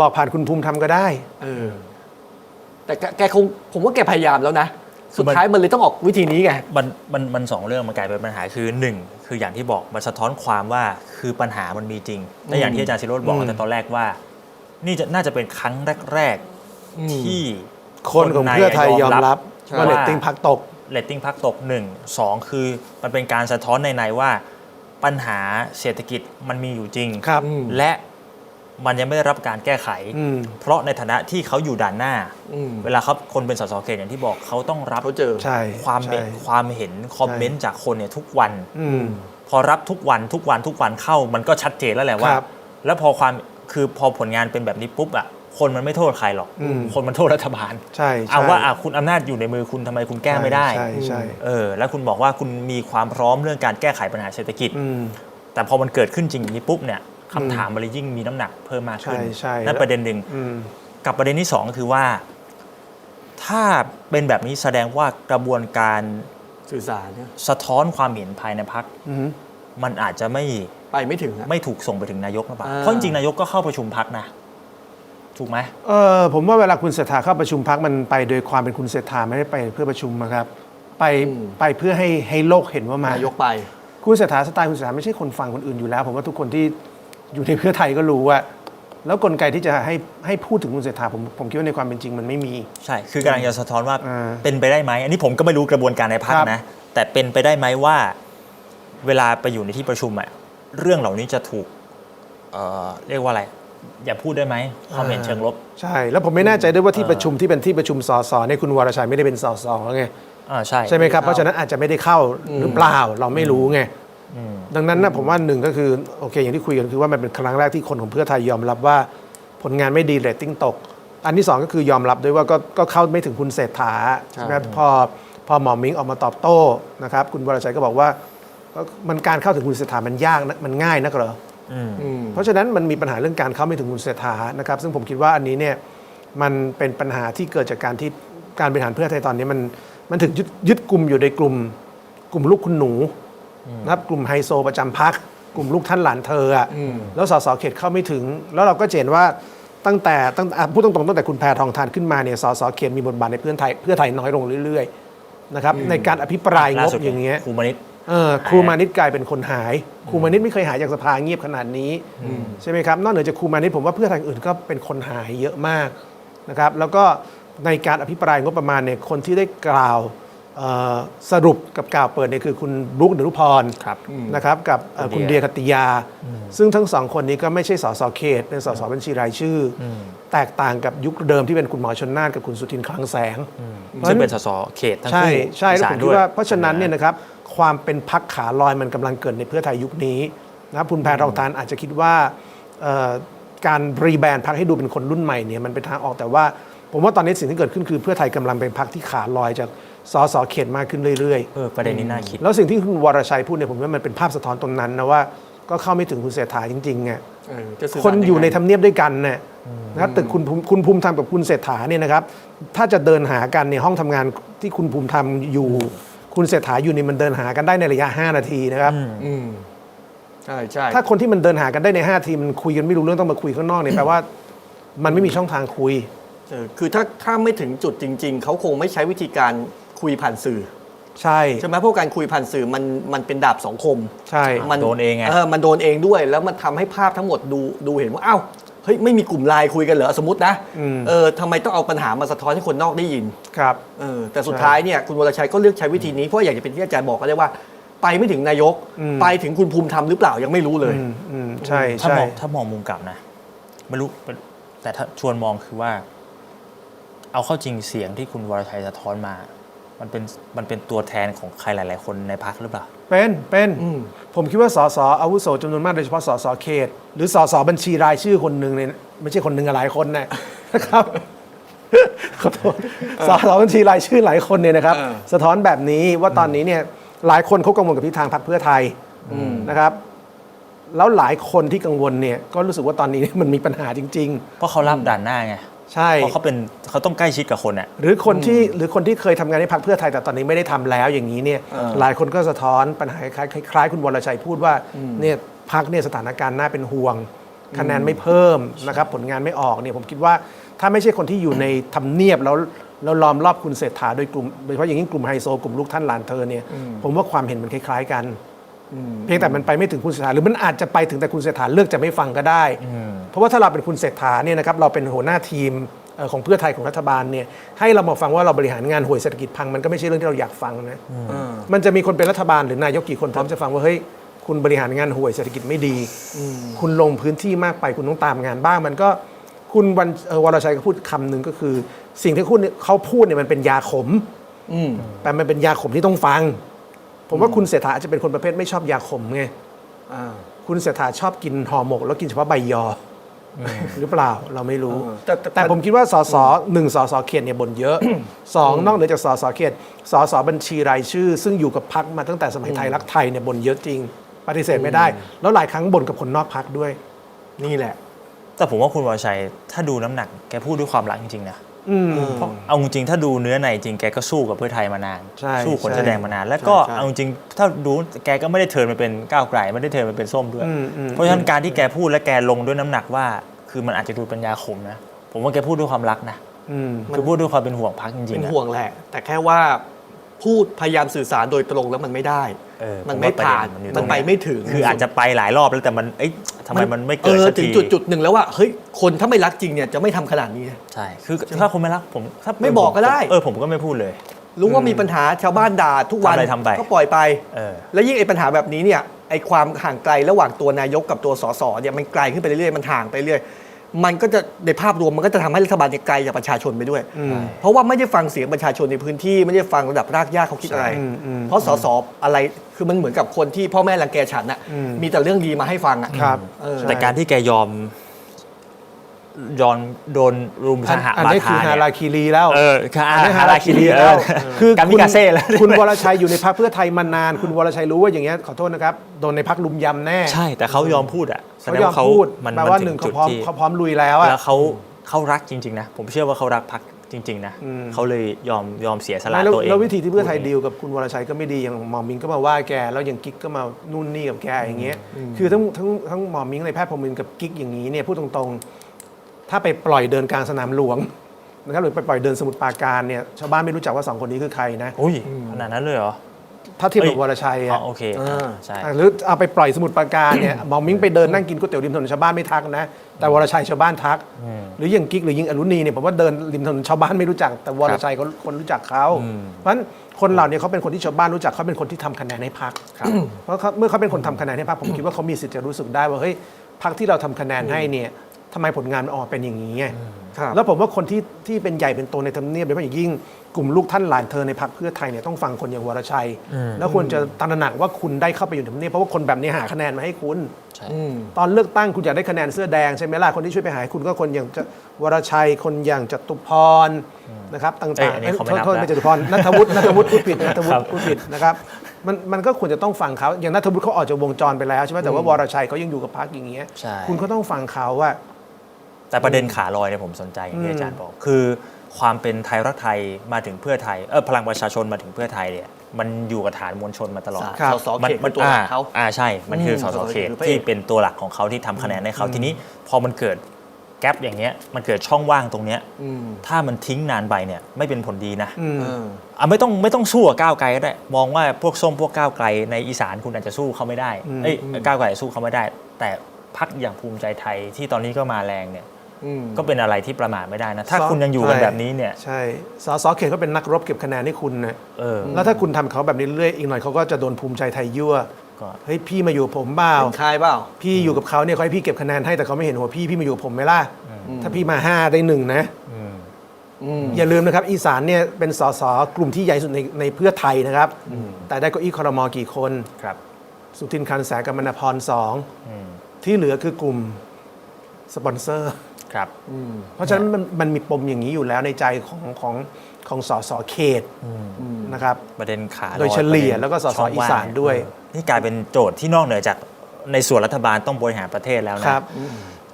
[SPEAKER 3] บอกผ่านคุณภูมิธรรมก็ได้
[SPEAKER 2] เออ แต่แกแกคงผมว่าแกพยายามแล้วนะ
[SPEAKER 1] คือ
[SPEAKER 2] สุด
[SPEAKER 1] มัน
[SPEAKER 2] ท้ายมันเลยต้องออกวิธีนี้ไง
[SPEAKER 1] มันมันมันสองเรื่องมันกลายเป็นปัญหาคือหนึ่งคืออย่างที่บอกมันสะท้อนความว่าคือปัญหามันมีจริงและอย่างที่อาจารย์ศิโรธบอก
[SPEAKER 3] อืม
[SPEAKER 1] ตั้งแต่ตอนแรกว่า นี่จะน่าจะเป็นครั้งแรกๆที่
[SPEAKER 3] คนของเพื่อไทยยอมรับ
[SPEAKER 2] ใช่
[SPEAKER 3] ว่า เลตติ้งพักตก
[SPEAKER 1] เรตติ้งพักตกหนึ่งสองคือมันเป็นการสะท้อนในในๆว่า ปัญหาเศรษฐกิจมันมีอยู่จริง
[SPEAKER 3] ครับ
[SPEAKER 2] อืม
[SPEAKER 1] และมันยังไม่ได้รับการแก้ไข
[SPEAKER 3] อืม
[SPEAKER 1] เพราะในฐานะที่เขาอยู่ด่านหน้า
[SPEAKER 2] อืม
[SPEAKER 1] เวลาเขาคนเป็นสสเขตอย่างที่บอกเขาต้องรับ
[SPEAKER 2] เขาเจอ
[SPEAKER 3] ใช่
[SPEAKER 1] ความเห็น
[SPEAKER 3] ใช่
[SPEAKER 1] ความเห็นคอมเมนต์จากคนเนี่ยทุกวัน
[SPEAKER 3] อืม
[SPEAKER 1] พอรับทุกวันทุกวันทุกวันเข้า มันก็ชัดเจนแล้วแหละว่า
[SPEAKER 3] ครับ
[SPEAKER 1] แล้วพอความคือพอผลงานเป็นแบบนี้ปุ๊บอะ คนมันไม่โทษใครหรอก
[SPEAKER 3] อืม
[SPEAKER 1] คนมันโทษรัฐบาล
[SPEAKER 3] ใช่ใช่
[SPEAKER 1] เอาว่าอะคุณอำนาจอยู่ในมือคุณทำไมคุณแก้ไม่ได้
[SPEAKER 3] ใช่ใช่
[SPEAKER 1] เออแล้วคุณบอกว่าคุณมีความพร้อมเรื่องการแก้ไขปัญหาเศรษฐกิจ
[SPEAKER 3] อืม
[SPEAKER 1] แต่พอมันเกิดขึ้นจริงอย่างนี้ปุ๊บเนี่ยคำถามมันเลยยิ่งมีน้ำหนักเพิ่มมากขึ้น
[SPEAKER 3] ใช่ใช่
[SPEAKER 1] นั่นประเด็นหนึ่ง
[SPEAKER 3] อืม
[SPEAKER 1] กับประเด็นที่สองก็คือว่า ถ้าเป็นแบบนี้แสดงว่ากระบวนการ
[SPEAKER 2] สื่อสารเนี่ย
[SPEAKER 1] สะท้อนความเห็นภายในพัก
[SPEAKER 3] อืม
[SPEAKER 1] มันอาจจะไม่
[SPEAKER 2] ไปไม่ถึงอะ
[SPEAKER 1] ไม่ถูกส่งไปถึงนายกหรือเปล่า
[SPEAKER 2] อ่า
[SPEAKER 1] เพราะจริงๆนายกก็เข้าประชุมพักนะ ถูกไหม
[SPEAKER 3] เออผมว่าเวลาคุณเศรษฐาเข้าประชุมพักมันไปโดยความเป็นคุณเศรษฐาไม่ได้ไปเพื่อประชุมนะครับ ไปไปเพื่อให้ให้โลกเห็นว่ามา
[SPEAKER 2] นายกไป
[SPEAKER 3] คุณเศรษฐาสไตล์คุณเศรษฐาไม่ใช่คนฟังคนอื่นอยู่แล้ว ผมว่าทุกคนที่อยู่ในเพื่อไทยก็รู้ว่า แล้วกลไกที่จะให้ให้พูดถึงคุณเศรษฐาผมผมคิดว่าในความเป็นจริงมันไม่มี
[SPEAKER 1] ใช่ คือกำลังจะสะท้อนว่า
[SPEAKER 3] อ่า
[SPEAKER 1] เป็นไปได้ไหม อันนี้ผมก็ไม่รู้กระบวนการในพัก
[SPEAKER 3] ครับ
[SPEAKER 1] นะ แต่เป็นไปได้ไหมว่า เวลาไปอยู่ในที่ประชุมอะเรื่องเหล่านี้จะถูกเอ่อเรียกว่าอะไร อย่าพูดได้ไหมความเห็นเชิงลบ
[SPEAKER 3] ใช่ แล้วผมไม่แน่ใจด้วยว่าที่
[SPEAKER 1] เออ
[SPEAKER 3] ประชุมที่เป็นที่ประชุมสสเนี่ยคุณวรชัยไม่ได้เป็นสสไง
[SPEAKER 1] อ่าใช่
[SPEAKER 3] ใช่ไหมครับ
[SPEAKER 2] ไม่ได้เข้า
[SPEAKER 3] เพราะฉะนั้นอาจจะไม่ได้เข้าหรือเปล่าเราไม่รู้ไง
[SPEAKER 1] อืม
[SPEAKER 3] ดังนั้นนะผมว่าหนึ่งก็คือโอเค อย่างที่คุยกันคือว่ามันเป็นครั้งแรกที่คนของเพื่อไทยยอมรับว่าผลงานไม่ดีเรตติ้งตก อันที่สองก็คือยอมรับด้วยว่าก็ก็เข้าไม่ถึงคุณเศรษฐาใช่ไหมพอพอหมอมิงออกมาตอบโต้นะครับคุณวรชัยก็บอกว่าก็มันการเข้าถึงคุณเศรษฐามันยากนะมันง่ายนักเหรอ
[SPEAKER 1] อืม
[SPEAKER 2] อืม
[SPEAKER 3] เพราะฉะนั้นมันมีปัญหาเรื่องการเข้าไม่ถึงคุณเศรษฐานะครับ ซึ่งผมคิดว่าอันนี้เนี่ยมันเป็นปัญหาที่เกิดจากการที่การบริหารเพื่อไทยตอนนี้มันมันถึงยึดยึดกลุ่มอยู่ในกลุ่ม กลุ่มลูกคุณหนูนะครับกลุ่มไฮโซประจำพักกลุ่มลูกท่านหลานเธออะแล้วสสเขตเข้าไม่ถึง แล้วเราก็จะเห็นว่าตั้งแต่ตั้งอะพูดตรงๆตั้งแต่คุณแพทองทานขึ้นมาเนี่ยสสเขตมีบทบาทในเพื่อไทยเพื่อไทยน้อยลงเรื่อยๆนะครับในการอภิปรายง
[SPEAKER 1] ล่า
[SPEAKER 3] บ
[SPEAKER 1] สุด
[SPEAKER 3] อย่างเงี้ย
[SPEAKER 1] ครูมานิต
[SPEAKER 3] เออครูมานิตกลายเป็นคนหาย ครูมานิตไม่เคยหายจากสภาเงียบขนาดนี้ใช่ไหมครับ นอกเหนือจากครูมานิตผมว่าเพื่อไทยอื่นก็เป็นคนหายเยอะมากนะครับแล้วก็ในการอภิปรายงบประมาณเนี่ยคนที่ได้กล่าวเอ่อสรุปกับกล่าวเปิดเนี่ยคือคุณบลุกดนุพร
[SPEAKER 1] ครับ
[SPEAKER 3] นะครับกับเอ่อ
[SPEAKER 1] คุ
[SPEAKER 3] คุณ
[SPEAKER 1] ณ
[SPEAKER 3] เดี
[SPEAKER 1] เดี
[SPEAKER 3] ย
[SPEAKER 1] ย
[SPEAKER 3] คติยา ซึ่งทั้งสองคนนี้ก็ไม่ใช่สสเขตเป็นสสบัญชีรายชื่ออแตกต่างกับยุคเดิมที่เป็นคุณหมอชนน่านกับคุณสุทินคลังแสง
[SPEAKER 1] ซึ่งเป็นสสเขตทั้ง
[SPEAKER 3] ใช่
[SPEAKER 1] คู่
[SPEAKER 3] ใช่แล้ว
[SPEAKER 1] อี
[SPEAKER 3] ผ
[SPEAKER 1] ส
[SPEAKER 3] ม
[SPEAKER 1] น
[SPEAKER 3] คิด
[SPEAKER 1] ด้วย
[SPEAKER 3] ว่าเพราะฉะนั้นเนี่ยนะครับ ความเป็นพักขาลอยมันกำลังเกิดในเพื่อไทยยุคนี้นะครับคุณแพทองทานอาจจะคิดว่าเอ่อการรีแบรนด์พักให้ดูเป็นคนรุ่นใหม่เนี่ยมันเป็นทางออกแต่ว่า ผมว่าตอนนี้สิ่งที่เกิดขึ้นคือเพื่อไทยกำลังเป็นพักที่ขาลอยจากสสเขตมากขึ้นเรื่อย
[SPEAKER 1] เออประเด็นนี้น่าคิด
[SPEAKER 3] ๆแล้วสิ่งที่คุณวรชัยพูดเนี่ยผมว่ามันเป็นภาพสะท้อนตรงนั้นนะว่าก็เข้าไม่ถึงคุณเศรษฐาจริงๆไง
[SPEAKER 2] เออจะสื่สาร
[SPEAKER 3] คนอยู่ใน
[SPEAKER 2] งไง
[SPEAKER 3] ทำเนียบด้วยกันเนี่ยนะครับตึกคุณภูมิคุณภูมิธรรมกับคุณเศรษฐาเนี่ยนะครับ ถ้าจะเดินหากันในห้องทำงานที่คุณภูมิธรรมอยู่ คุณเศรษฐาอยู่นี่มันเดินหากันได้ในระยะ 5 นาทีนะครับ
[SPEAKER 2] อืมใช่ใช่
[SPEAKER 3] ถ้าคนที่มันเดินหากันได้ใน5นาทีมันคุยกันไม่รู้เรื่องต้องมาคุยข้างนอกเนี่ยแปลว่า มันไม่มีช่องทางคุย
[SPEAKER 2] เออคือถ้าถ้าไม่ถึงจุดจริง ๆ เขาคงไม่ใช้วิธีการคุยผ่านสื่อ
[SPEAKER 3] ใช่
[SPEAKER 2] ใช่ไหมเพราะการคุยผ่านสื่อมันมันเป็นดาบสองคม
[SPEAKER 3] ใช่
[SPEAKER 2] มั
[SPEAKER 1] โดนเองไง
[SPEAKER 2] เออมันโดนเองด้วย แล้วมันทำให้ภาพทั้งหมดดูดูเห็นว่าอ้าว เฮ้ยไม่มีกลุ่มไลน์คุยกันเหรอสมมตินะเออทำไมต้องเอาปัญหามาสะท้อนให้คนนอกได้ยิน
[SPEAKER 3] ครับ
[SPEAKER 2] เออแต่สุด
[SPEAKER 3] ใช่
[SPEAKER 2] ท้ายเนี่ยคุณวรชัยก็เลือกใช้วิธีนี้เพราะอยากจะเป็นที่อาจารย์บอกก็ได้ว่า ไปไม่ถึงนายกไปถึงคุณภูมิธรรมหรือเปล่ายังไม่รู้เลย
[SPEAKER 3] อืมอืมใช่
[SPEAKER 1] ถ้า
[SPEAKER 3] ใช่
[SPEAKER 1] มองถ้ามองมุมกลับนะไม่รู้แต่ถ้าชวนมองคือว่า เอาเข้าจริงเสียงที่คุณวรชัยสะท้อนมา มันเป็นมันเป็นตัวแทนของใครหลาย ๆ คนในพักหรือเปล่า
[SPEAKER 3] เป็นเป็น
[SPEAKER 2] อืม
[SPEAKER 3] ผมคิดว่าสสอาวุโสจำนวนมากโดยเฉพาะสสเขต หรือสสบัญชีรายชื่อคนหนึ่งเนี่ยไม่ใช่คนหนึ่งอะหลายคนนะนะครับ ขอโทษสสบัญชีรายชื่อหลายคนเนี่ยนะครับ
[SPEAKER 2] เออ
[SPEAKER 3] สะท้อนแบบนี้ว่าตอนนี้เนี่ยหลายคนเขากังวลกับทิศทางพรรคเพื่อไทยนะครับ แล้วหลายคนที่กังวลเนี่ยก็รู้สึกว่าตอนนี้ มันมีปัญหาจริง
[SPEAKER 1] เพราะเขารับด่านหน้าไง
[SPEAKER 3] ๆ ใช่
[SPEAKER 1] เพราะเขาเป็นเขาต้องใกล้ชิดกับคนอะ
[SPEAKER 3] หรือคนที่หรือคนที่เคยทำงานในพรรคเพื่อไทยแต่ตอนนี้ไม่ได้ทำแล้วอย่างนี้เนี่ยหลายคนก็สะท้อนปัญหาคล้ายคล้ายๆคุณวรชัยพูดว่าเนี่ยพรรคเนี่ยสถานการณ์น่าเป็นห่วง คะแนนไม่เพิ่มนะครับผลงานไม่ออกเนี่ยผมคิดว่าถ้าไม่ใช่คนที่อยู่ในทำเนียบแล้วแล้วล้อมรอบคุณเศรษฐาโดยกลุ่มโดยเฉพาะอย่างยิ่งกลุ่มไฮโซกลุ่มลูกท่านหลานเธอเนี่ยผมว่าความเห็นมันคล้าย ๆ กัน เพียงแต่มันไปไม่ถึงคุณเศรษฐาหรือมันอาจจะไปถึงแต่คุณเศรษฐาเลือกจะไม่ฟังก็ได้ เพราะว่าถ้าเราเป็นคุณเศรษฐาเนี่ยนะครับเราเป็นหัวหน้าทีมเอ่อของเพื่อไทยของรัฐบาลเนี่ยให้เรามาฟังว่าเราบริหารงานห่วยเศรษฐกิจพังมันก็ไม่ใช่เรื่องที่เราอยากฟังนะ
[SPEAKER 2] เออ
[SPEAKER 3] มันจะมีคนเป็นรัฐบาลหรือนายกกี่คนพร้อมจะฟังว่าเฮ้ยคุณบริหารงานห่วยเศรษฐกิจไม่ดี คุณลงพื้นที่มากไปคุณต้องตามงานบ้าง มันก็คุณวันเอ่อวรชัยก็พูดคำหนึ่งก็คือ สิ่งที่คุณเขาพูดเนี่ยมันเป็นยาขม
[SPEAKER 2] อืม
[SPEAKER 3] แต่มันเป็นยาขมที่ต้องฟัง ผมว่าคุณเศรษฐาอาจจะเป็นคนประเภทไม่ชอบยาขมไง
[SPEAKER 2] อ่า
[SPEAKER 3] คุณเศรษฐาชอบกินห่อหมก แล้วกินเฉพาะใบยอ หรือเปล่าเราไม่รู้
[SPEAKER 2] เออแต่แต่
[SPEAKER 3] แต่ผมคิดว่าสสหนึ่งสสเขตเนี่ยบนเยอะสองนอกเหนือจากสสเขตสสบัญชีรายชื่อ ซึ่งอยู่กับพักมาตั้งแต่สมัยไทยรักไทยเนี่ยบนเยอะจริง ปฏิเสธไม่ได้ แล้วหลายครั้งบ่นกับคนนอกพักด้วย
[SPEAKER 2] นี่แหละ
[SPEAKER 1] แต่ผมว่าคุณวรชัยถ้าดูน้ำหนักแกพูดด้วยความรักจริงๆนะ
[SPEAKER 3] อืม
[SPEAKER 1] เพราะเอาจริงๆถ้าดูเนื้อในจริงแกก็สู้กับเพื่อไทยมานาน
[SPEAKER 3] ใช่
[SPEAKER 1] สู้คน
[SPEAKER 3] ใช่
[SPEAKER 1] แสอแดงมานาน แล้วก็
[SPEAKER 2] ใช่ใช่
[SPEAKER 1] เอาจริงๆถ้าดูแกก็ไม่ได้เทิร์นมาเป็นก้าวไกลไม่ได้เทิร์นมาเป็นส้มด้วย
[SPEAKER 3] อืมอืม
[SPEAKER 1] เพราะฉะนั้นการที่แกพูดและแกลงด้วยน้ำหนักว่า คือมันอาจจะดูปัญญาขมนะ ผมว่าแกพูดด้วยความรักนะ
[SPEAKER 3] อืม
[SPEAKER 1] คือพูดด้วยความเป็นห่วงพักจริง
[SPEAKER 2] เป็น
[SPEAKER 1] ๆอะ
[SPEAKER 2] ห่วงแหละ แต่แค่ว่าพูดพยายามสื่อสารโดยตรงแล้วมันไม่ได้
[SPEAKER 1] เออ
[SPEAKER 2] มัน
[SPEAKER 1] ผ
[SPEAKER 2] ไม่
[SPEAKER 1] ว่ประเด็
[SPEAKER 2] ผ่าน
[SPEAKER 1] อยู่ต
[SPEAKER 2] มั
[SPEAKER 1] ร
[SPEAKER 2] น
[SPEAKER 1] ง
[SPEAKER 2] ไป
[SPEAKER 1] เนี้ย
[SPEAKER 2] ไม่ถึง
[SPEAKER 1] คืออาจจะไปหลายรอบแล้วแต่มันเอ๊ะทำไมมันไม่เกิด
[SPEAKER 2] เออ
[SPEAKER 1] สัก
[SPEAKER 2] ถึง
[SPEAKER 1] ที
[SPEAKER 2] จุดจุดหนึ่งแล้วว่าเฮ้ยคนถ้าไม่รักจริงเนี่ยจะไม่ทำขนาดนี้นะ
[SPEAKER 1] ใช่คือถ้าคนไม่รักผมถ้า
[SPEAKER 2] ไม่บอกก็ได้
[SPEAKER 1] เออผมก็ไม่พูดเลย
[SPEAKER 2] รู้ว่ามีปัญหาชาวบ้านด่าทุกวัน
[SPEAKER 1] ทำอะไรทำไป
[SPEAKER 2] ก็ปล่อยไป
[SPEAKER 1] เออ
[SPEAKER 2] แล้วยิ่งไอ้ปัญหาแบบนี้เนี่ยไอ้ความห่างไกลระหว่างตัวนายกกับตัวสสเนี่ยมันไกลขึ้นไปเรื่อยๆมันห่างไปเรื่อย มันก็จะในภาพรวมมันก็จะทำให้รัฐบาลเนี่ยไกลจากประชาชนไปด้วย
[SPEAKER 3] อืม
[SPEAKER 2] เพราะว่าไม่ได้ฟังเสียงประชาชนในพื้นที่ไม่ได้ฟังระดับรากหญ้าเขาคิดอะไร
[SPEAKER 3] อืมอืม
[SPEAKER 2] เพราะสสอะไรคือมันเหมือนกับคนที่พ่อแม่รังแกฉันน่ะ
[SPEAKER 3] อืม
[SPEAKER 2] มีแต่เรื่องดีมาให้ฟังอะ
[SPEAKER 3] ครับ
[SPEAKER 2] เออ
[SPEAKER 1] แต่การที่แกยอม ยอมโดนรุม
[SPEAKER 3] อั
[SPEAKER 1] ส
[SPEAKER 3] น
[SPEAKER 1] ห
[SPEAKER 3] อัน
[SPEAKER 1] บา
[SPEAKER 3] นี้คือ
[SPEAKER 1] ทา
[SPEAKER 3] ฮา
[SPEAKER 1] เนี่ย
[SPEAKER 3] ราคิรีแล้ว
[SPEAKER 1] เออค่ะ
[SPEAKER 3] อันนี้
[SPEAKER 1] ฮาราคิรี
[SPEAKER 3] แล้ว
[SPEAKER 1] เออ
[SPEAKER 3] คือ
[SPEAKER 1] การมิ
[SPEAKER 3] คุณ
[SPEAKER 1] กาเซ่แล้ว
[SPEAKER 3] คุณวรชัยอยู่ในพักเพื่อไทยมานาน คุณวรชัยรู้ว่าอย่างเงี้ยขอโทษนะครับ โดนในพักลุมยำแน่
[SPEAKER 1] ใช่แต่เขายอมพูดอะแส
[SPEAKER 3] เขา
[SPEAKER 1] ดง
[SPEAKER 3] ยอม
[SPEAKER 1] ว่าเขา
[SPEAKER 3] พูด
[SPEAKER 1] มัน
[SPEAKER 3] แปล
[SPEAKER 1] มัน
[SPEAKER 3] ว่า
[SPEAKER 1] ถึ
[SPEAKER 3] หนึ่ง
[SPEAKER 1] ง
[SPEAKER 3] เขา
[SPEAKER 1] จุด
[SPEAKER 3] พร้อม
[SPEAKER 1] ที่
[SPEAKER 3] เขาพร้อมลุยแล้วอะ
[SPEAKER 1] แล้วเขาเขารักจริง ๆ นะ ผมเชื่อว่าเขารักพักจริง ๆ นะ
[SPEAKER 3] อืม
[SPEAKER 1] เขาเลยยอมยอมเสียสละ
[SPEAKER 3] ไม่แล้ว
[SPEAKER 1] ตัวเอง
[SPEAKER 3] แล้ววิธีที่เพื่อไทยดีลกับคุณวรชัยก็ไม่ดีอย่างหมอมิงก็มาว่าแกแล้วอย่างกิ๊กก็มานู่นนี่กับแกอย่างเงี้ยคือทั้งทั้งทั้งหมอมิงในแพทย์พรหมินทร์กับกิ๊กอย่างนี้เนี่ยพูดตรงๆ ถ้าไปปล่อยเดินกลางสนามหลวงนะครับหรือไปปล่อยเดินสมุทรปราการเนี่ยชาวบ้านไม่รู้จักว่าสองคนนี้คือใครนะ
[SPEAKER 1] อุ้ยขนาดนั้นเลยเหรอ
[SPEAKER 3] ถ้าเทียบกับ
[SPEAKER 1] เอ้ย
[SPEAKER 3] วรชัย
[SPEAKER 1] อ๋อ
[SPEAKER 3] อะ
[SPEAKER 1] โอเค
[SPEAKER 2] เออ
[SPEAKER 1] ใช่
[SPEAKER 3] อะหรือเอาไปปล่อยสมุทรปราการเนี่ยหมอมิงไปเดินนั่งกินก๋วยเตี๋ยวริมถนนชาวบ้านไม่ทักนะ แต่วรชัยชาวบ้านทัก หรืออย่างกิ๊กหรือยิงอรุณีเนี่ยผมว่าเดินริมถนนชาวบ้านไม่รู้จัก แต่วรชัยเขาคนรู้จักเขา
[SPEAKER 1] อืม
[SPEAKER 3] เพราะฉะนั้นคนเหล่านี้เขาเป็นคนที่ชาวบ้านรู้จักเขาเป็นคนที่ทำคะแนนให้พรรคเพราะเขาเมื่อเขาเป็นคนทำคะแนนให้พรรคผมคิดว่าเขามีสิทธิ์จะรู้สึกได้ว่าเฮ้ยพรรคที่เราทำคะแนนให้เนี่ย ทำไมผลงานมันออกมาเป็นอย่างนี้ไง
[SPEAKER 2] ครับ
[SPEAKER 3] แล้วผมว่าคนที่ที่เป็นใหญ่เป็นโตในทำเนียบโดยเฉพาะอย่างยิ่งกลุ่มลูกท่านหลานเธอในพรรคเพื่อไทยเนี่ยต้องฟังคนอย่างวรชัย แล้วควรจะตระหนักว่าคุณได้เข้าไปอยู่ในทำเนียบเพราะว่าคนแบบนี้หาคะแนนมาให้คุณ
[SPEAKER 1] ใช่
[SPEAKER 2] อืม
[SPEAKER 3] ตอนเลือกตั้งคุณอยากได้คะแนนเสื้อแดงใช่ไหมล่ะคนที่ช่วยไปหาให้คุณก็คนอย่างจะวรชัยคนอย่างจตุพรนะครับต่าง
[SPEAKER 1] เอ้ย
[SPEAKER 3] ๆ
[SPEAKER 1] อันนี้เขาไม่นับ
[SPEAKER 3] โทษ
[SPEAKER 1] นะ
[SPEAKER 3] ไม่จตุพรนัทวุฒินัทวุฒิพูดผิดนัทวุ
[SPEAKER 1] ครั
[SPEAKER 3] ฒิ
[SPEAKER 1] บ
[SPEAKER 3] พูดผิดนะครับมันมันก็ควรจะต้องฟังเขาอย่างนัทวุฒิเขาออกจากวงจรไปแล้วใช่ไหมแต่ว่าวรชัยเขายังอยู่กับพรรคอย่างเงี้ย
[SPEAKER 1] ใช่
[SPEAKER 3] คุณก็ต้องฟังเขาว่า
[SPEAKER 1] แต่ประเด็นขาลอยเนี่ยผมสนใจอย่างที่อาจารย์บอก คือความเป็นไทยรักไทยมาถึงเพื่อไทยเออพลังประชาชนมาถึงเพื่อไทยเนี่ยมันอยู่กับฐานมวลชนมาตลอด
[SPEAKER 3] ครับ
[SPEAKER 2] สส
[SPEAKER 1] มั
[SPEAKER 2] เขตเป็นตัวหลักเขา
[SPEAKER 1] อ่อ่าใช่ มันคือส
[SPEAKER 2] อืม
[SPEAKER 1] สเขต
[SPEAKER 2] คือพระเอก
[SPEAKER 1] ที่เป็นตัวหลักของเขาที่ทำคะแนนให้เขาทีนี้พอมันเกิดแกลบอย่างเงี้ยมันเกิดช่องว่างตรงเนี้ย
[SPEAKER 2] อืม
[SPEAKER 1] ถ้ามันทิ้งนานไปเนี่ยไม่เป็นผลดีนะ
[SPEAKER 3] อืม
[SPEAKER 2] เออ
[SPEAKER 1] อะไม่ต้องไม่ต้องสู้กับก้าวไกลก็ได้มองว่าพวกส้มพวกก้าวไกลในอีสานคุณอาจจะสู้เขาไม่ได้
[SPEAKER 3] อืม
[SPEAKER 1] เอ้ยก้าวไกลสู้เขาไม่ได้ แต่พักอย่างภูมิใจไทยที่ตอนนี้ก็มาแรงเนี่ย
[SPEAKER 2] อืม
[SPEAKER 1] ก็เป็นอะไรที่ประมาทไม่ได้นะ ถ้า
[SPEAKER 3] ซอ
[SPEAKER 1] คุณยังอยู่กัน
[SPEAKER 3] ใช่
[SPEAKER 1] แบบนี้เนี่ย
[SPEAKER 3] ใช่สสเขตก็เป็นนักรบเก็บคะแนนให้คุณนะ
[SPEAKER 1] เออ
[SPEAKER 3] แล้วถ้าคุณทำเขาแบบนี้เรื่อยๆอีกหน่อยเขาก็จะโดนภูมิใจไทยยั่ว
[SPEAKER 1] ก็
[SPEAKER 3] เฮ้ยพี่มาอยู่กับผมเปล่า
[SPEAKER 2] เป็นใครเปล่า
[SPEAKER 3] พี่อยู่กับเขาเนี่ยเขาให้พี่เก็บคะแนนให้แต่เขาไม่เห็นหัวพี่พี่มาอยู่กับผมไหมล่ะถ้าพี่มาห้าได้หนึ่งนะ
[SPEAKER 1] อืม
[SPEAKER 2] อืม
[SPEAKER 3] อย่าลืมนะครับ อีสานเนี่ยเป็นสสกลุ่มที่ใหญ่สุดในในเพื่อไทยนะครับ แต่ได้เก็อี้คอรมอกี่คน
[SPEAKER 1] ครับ
[SPEAKER 3] สุทินคลันแสงกัมมณพรสอง
[SPEAKER 1] อืม
[SPEAKER 3] ที่เหลือคือกลุ่มสปอนเซอร์
[SPEAKER 1] ครับ
[SPEAKER 3] เพราะฉะนั้นมันมันมีปมอย่างนี้อยู่แล้วในใจของของของสสเขตนะครับ
[SPEAKER 1] ประเด็นขาลอ
[SPEAKER 3] โดยเฉลี่ย
[SPEAKER 1] ประด็น
[SPEAKER 3] แล้วก็สส
[SPEAKER 1] ช่งว่ง
[SPEAKER 3] อีสานด้วย
[SPEAKER 1] เออนี่กลายเป็นโจทย์ที่นอกเหนือจากในส่วนรัฐบาลต้องบริหารประเทศแล้วนะ ครับ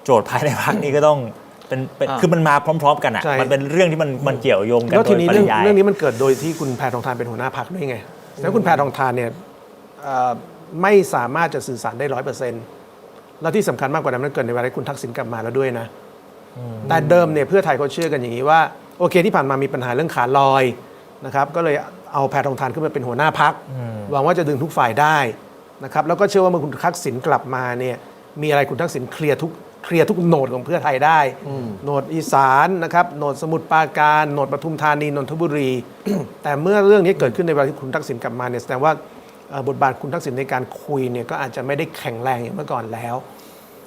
[SPEAKER 1] โจทย์ภายในพรรคนี่ก็ต้องเป็นเป็น
[SPEAKER 2] อ่า
[SPEAKER 1] คือมันมาพร้อม ๆ กันอะ
[SPEAKER 3] ใช่
[SPEAKER 1] มันเป็นเรื่องที่มันมันเกี่ยวโยงกัน
[SPEAKER 3] แล้ว
[SPEAKER 1] โด
[SPEAKER 3] ที
[SPEAKER 1] ย
[SPEAKER 3] นี้
[SPEAKER 1] ป
[SPEAKER 3] เรื่อ
[SPEAKER 1] ริ
[SPEAKER 3] ง
[SPEAKER 1] ยาย
[SPEAKER 3] เรื่องนี้มันเกิดโดยที่คุณแพทองทานเป็นหัวหน้าพักด้วยไงแล้วคุณแพทองทานเนี่ยเอ่อไม่สามารถจะสื่อสารได้ร้อยเปอร์เซ็นต์แล้วที่สำคัญมากกว่านั้นมันเกิดในเวลาที่คุณทักษิณกลับมาแล้วด้วยนะ แต่เดิมเนี่ยเพื่อไทยเขาเชื่อกันอย่างนี้ว่า โอเคที่ผ่านมามีปัญหาเรื่องขาลอยนะครับก็เลยเอาแพทองทานขึ้นมาเป็นหัวหน้าพักหวังว่าจะดึงทุกฝ่ายได้นะครับแล้วก็เชื่อว่าเมื่อคุณทักษิณกลับมาเนี่ยมีอะไรคุณทักษิณเคลียร์ทุกเคลียร์ทุกโหนดของเพื่อไทยได้โหนดอีสานนะครับโหนดสมุทรปราการโหนดปทุมธานีนนทบุรี แต่เมื่อเรื่องนี้เกิดขึ้นในเวลาที่คุณทักษิณกลับมาเนี่ยแสดงว่าเอ่อบทบาทคุณทักษิณในการคุยเนี่ยก็อาจจะไม่ได้แข็งแรงอย่างเมื่อก่อนแล้ว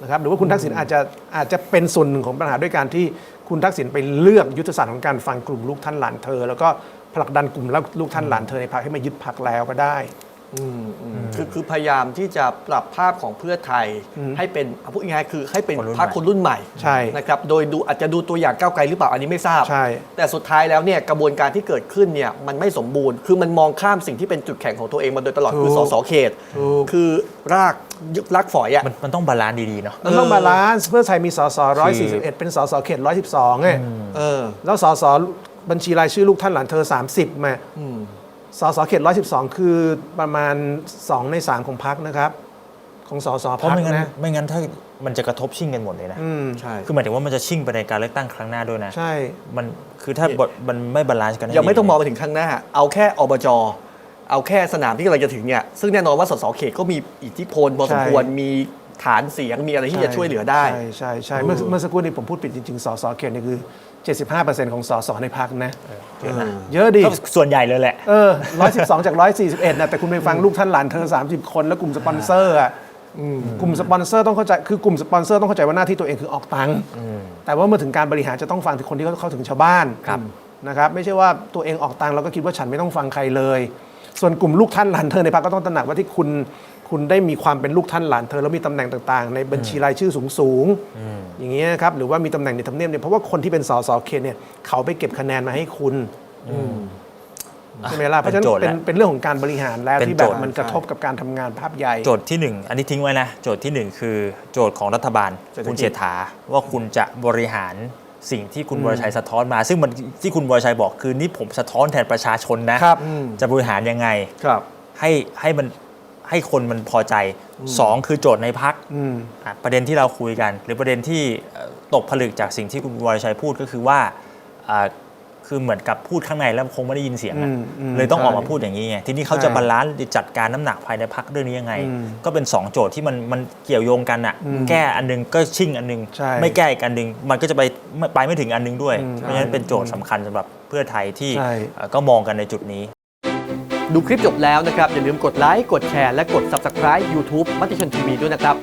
[SPEAKER 3] นะครับหรือว่าคุณทักษิณอาจจะอาจจะเป็นส่วนหนึ่งของปัญหาด้วยการที่คุณทักษิณไปเลือกยุทธศาสตร์ของการฟังกลุ่มลูกท่านหลานเธอ แล้วก็ผลักดันกลุ่มลูกท่านหลานเธอในพรรคให้มายึดพรรคแล้วก็ได้
[SPEAKER 2] อืมอืมคือคือพยายามที่จะปรับภาพของเพื่อไทย
[SPEAKER 3] อืม
[SPEAKER 2] ให้เป็นเอาพูดง่ายๆคือให้เป็น
[SPEAKER 1] คนรุ่น
[SPEAKER 2] พรรค
[SPEAKER 1] ใหม่
[SPEAKER 2] คนรุ่นใหม่
[SPEAKER 3] ใช่
[SPEAKER 2] นะครับโดยดูอาจจะดูตัวอย่างก้าวไกลหรือเปล่าอันนี้ไม่ทราบ
[SPEAKER 3] ใช่
[SPEAKER 2] แต่สุดท้ายแล้วเนี่ยกระบวนการที่เกิดขึ้นเนี่ยมันไม่สมบูรณ์ คือมันมองข้ามสิ่งที่เป็นจุดแข็งของตัวเองมาโดยตลอดคือ
[SPEAKER 3] ถู
[SPEAKER 2] ส
[SPEAKER 3] ก
[SPEAKER 2] สเขต
[SPEAKER 3] ถูก
[SPEAKER 2] คือรากยึกรากฝอยอะ
[SPEAKER 1] มันมันต้องบาลานซ์ดีๆเนาะ
[SPEAKER 3] มันต้อง
[SPEAKER 2] เออ
[SPEAKER 3] บาลานซ์เพื่อไทยมีสส
[SPEAKER 1] คือ
[SPEAKER 3] 141เป็นสสเขต112ไง
[SPEAKER 2] เออ
[SPEAKER 3] แล้วสสบัญชีรายชื่อลูกท่านหลานเธอ30มา
[SPEAKER 2] อืม
[SPEAKER 3] สสเขต112 คือประมาณ 2 ใน 3 ของพักนะครับ ของสส
[SPEAKER 1] เพราะ
[SPEAKER 3] พัก
[SPEAKER 1] ไม่งั้น
[SPEAKER 3] นะ
[SPEAKER 1] ไม่งั้นถ้ามันจะกระทบชิ่งกันหมดเลยนะ
[SPEAKER 3] อืม
[SPEAKER 2] ใช่
[SPEAKER 1] คือหมายถึงว่ามันจะชิ่งไปในการเลือกตั้งครั้งหน้าด้วยนะ
[SPEAKER 3] ใช่
[SPEAKER 1] มันคือถ้าบทมันไม่บาลานซ์กันให้
[SPEAKER 2] ยังไม่ต้องมอง
[SPEAKER 1] ดี
[SPEAKER 2] ไปถึงข้างหน้า เอาแค่อบจ เอาแค่สนามที่กำลังจะถึงเนี่ย ซึ่งแน่นอนว่าสสเขตก็มีอิทธิพลพอสมควร
[SPEAKER 3] ใช่
[SPEAKER 2] มีฐานเสียง มีอะไรที่จะช่วยเหลือได้
[SPEAKER 3] ใช่ใช่ใช่เมื่อเมื่อสักครู่นี้ผมพูดผิดจริงๆสสเขตเนี่ยคือ 75%ของสสในพักนะ
[SPEAKER 1] เยอะนะ
[SPEAKER 3] เยอะดิ
[SPEAKER 1] ก็ส่วนใหญ่เลยแหละ
[SPEAKER 3] เออ 112 จาก 141 นะ แต่คุณไปฟังลูกท่านหลานเธอ 30 คนแล้วกลุ่มสปอนเซอร์อะกลุ่มสปอนเซอร์ต้องเข้าใจ คือกลุ่มสปอนเซอร์ต้องเข้าใจว่าหน้าที่ตัวเองคือออกตังค์ แต่ว่าเมื่อถึงการบริหารจะต้องฟังถึงคนที่เขาเข้าถึงชาวบ้าน
[SPEAKER 1] ครับ
[SPEAKER 3] นะครับ ไม่ใช่ว่าตัวเองออกตังค์แล้วก็คิดว่าฉันไม่ต้องฟังใครเลย ส่วนกลุ่มลูกท่านหลานเธอในพรรคก็ต้องตระหนักว่าที่คุณ คุณได้มีความเป็นลูกท่านหลานเธอแล้วมีตำแหน่งต่างๆ ในบัญชีรายชื่อสูงๆอย่างเงี้ยครับหรือว่ามีตำแหน่งในทำเนียบเนี่ยเพราะว่าคนที่เป็นสสเขตเนี่ยเขาไปเก็บคะแนนมาให้คุณใช่ไหมล่ะเพราะฉะนั้น
[SPEAKER 1] เป็นโจทย์
[SPEAKER 3] เป็น
[SPEAKER 1] แล้ว
[SPEAKER 3] เป็นเรื่องของการบริหารแล้ว
[SPEAKER 1] เป็น
[SPEAKER 3] ที่แบ
[SPEAKER 1] โจ
[SPEAKER 3] บ
[SPEAKER 1] ทย์
[SPEAKER 3] มันกระทบกับการทำงานภาพใหญ่
[SPEAKER 1] โจทย์ที่หนึ่งอันนี้ทิ้งไว้นะ โจทย์ที่หนึ่งคือโจทย์ของรัฐบาล
[SPEAKER 2] เศรษฐกิจ
[SPEAKER 1] คุณเศรษฐาว่าคุณจะบริหารสิ่งที่คุณวรชัยสะท้อนมา ซึ่งมันที่คุณวรชัยบอกคือนี่ผมสะท้อนแทนประชาชนนะครับ
[SPEAKER 2] อืม
[SPEAKER 1] จะบริหารยังไง
[SPEAKER 2] ครับ
[SPEAKER 1] ให้ให้มัน ให้คนมันพอใจสองคือโจทย์ในพัก
[SPEAKER 3] อืม
[SPEAKER 1] ประเด็นที่เราคุยกัน หรือประเด็นที่เอ่อตกผลึกจากสิ่งที่คุณวรชัยพูดก็คือว่าอ่าคือเหมือนกับพูดข้างในแล้วคงไม่ได้ยินเสียงอะ
[SPEAKER 3] อืมอืม
[SPEAKER 1] เลยต้องออกมา
[SPEAKER 3] ใช่
[SPEAKER 1] พูดอย่างนี้ไงทีนี้เขาจะ
[SPEAKER 3] ใช่
[SPEAKER 1] บาลานซ์จัดการน้ำหนักภายในพักเรื่องนี้ยังไง
[SPEAKER 3] อืม
[SPEAKER 1] ก็เป็น 2 โจทย์ที่มันมันเกี่ยวโยงกันอะ
[SPEAKER 3] อืม
[SPEAKER 1] แก้อันนึงก็ชิ่งอันนึง
[SPEAKER 3] ใช่
[SPEAKER 1] ไม่แก้อีกอันนึง มันก็จะไปไม่ไปไม่ถึงอันนึงด้วย
[SPEAKER 3] อืม
[SPEAKER 1] เพราะฉะนั้นเป็นโจทย์สำคัญสำหรับเพื่อไทยที่
[SPEAKER 3] ใช่
[SPEAKER 1] เอ่อก็มองกันในจุดนี้
[SPEAKER 2] ดูคลิปจบแล้วนะครับ อย่าลืมกดไลค์ กดแชร์ และกด Subscribe YouTube มติชนทีวีด้วยนะครับ